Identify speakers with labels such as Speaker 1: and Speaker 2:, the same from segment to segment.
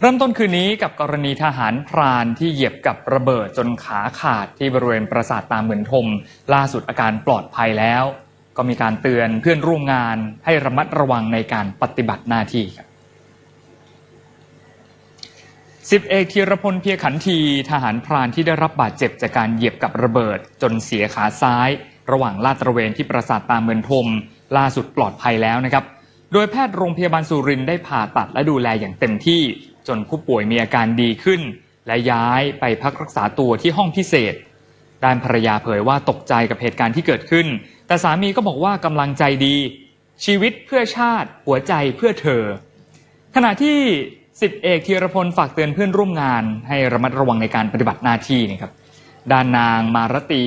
Speaker 1: เริ่มต้นคืนนี้กับกรณีทหารพรานที่เหยียบกับระเบิดจนขาขาดที่บริเวณปราสาทตาเหมือนทม ล่าสุดอาการปลอดภัยแล้ว ก็มีการเตือนเพื่อนร่วมงานให้ระมัดระวังในการปฏิบัติหน้าที่ครับสิบเอกธีรพลเพียขันทีทหารพรานที่ได้รับบาดเจ็บจากการเหยียบกับระเบิด จนเสียขาซ้าย ระหว่างลาดตระเวนที่ปราสาทตาเมือนทม ล่าสุดปลอดภัยแล้วนะครับ โดยแพทย์โรงพยาบาลสุรินได้ผ่าตัดและดูแลอย่างเต็มที่ จนผู้ป่วยมีอาการดีขึ้น และย้ายไปพักรักษาตัวที่ห้องพิเศษ ด้านภรรยาเผยว่าตกใจกับเหตุการณ์ที่เกิดขึ้น แต่สามีก็บอกว่ากำลังใจดี ชีวิตเพื่อชาติ หัวใจเพื่อเธอ ขณะที่สิบเอกธีรพลฝากเตือนเพื่อนร่วมงาน ให้ระมัดระวังในการปฏิบัติหน้าที่นะครับด้านนางมารตี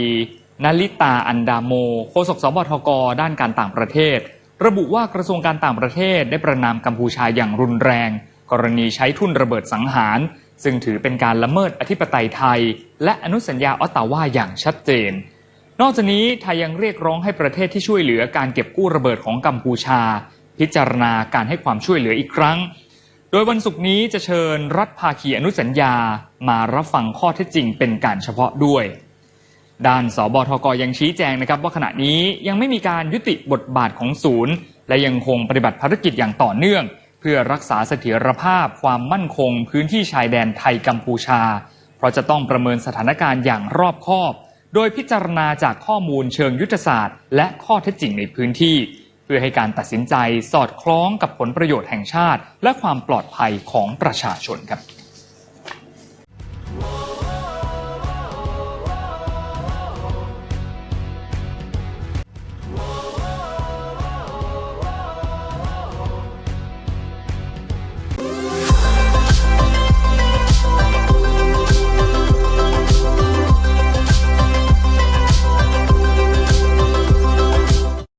Speaker 1: นลิตาอันดาโมโฆษกสบทก ด้านการต่างประเทศ ระบุว่ากระทรวงการต่างประเทศได้ประนามกัมพูชาอย่างรุนแรง กรณีใช้ทุ่นระเบิดสังหาร ซึ่งถือเป็นการละเมิดอธิปไตยไทย และอนุสัญญาออตตาวาอย่างชัดเจน นอกจากนี้ไทยยังเรียกร้องให้ประเทศที่ช่วยเหลือการเก็บกู้ระเบิดของกัมพูชา พิจารณาการให้ความช่วยเหลืออีกครั้ง โดยวันศุกร์นี้จะเชิญรัฐภาคีอนุสัญญามารับฟังข้อเท็จจริงเป็นการเฉพาะด้วยด้านสบทกยังชี้แจงนะครับว่าขณะนี้ยังไม่มีการยุติบทบาทของศูนย์ และยังคงปฏิบัติภารกิจอย่างต่อเนื่อง เพื่อรักษาเสถียรภาพความมั่นคง พื้นที่ชายแดนไทยกัมพูชา เพราะจะต้องประเมินสถานการณ์อย่างรอบคอบ โดยพิจารณาจากข้อมูลเชิงยุทธศาสตร์ และข้อเท็จจริงในพื้นที่ เพื่อให้การตัดสินใจสอดคล้องกับผลประโยชน์แห่งชาติ และความปลอดภัยของประชาชนครับ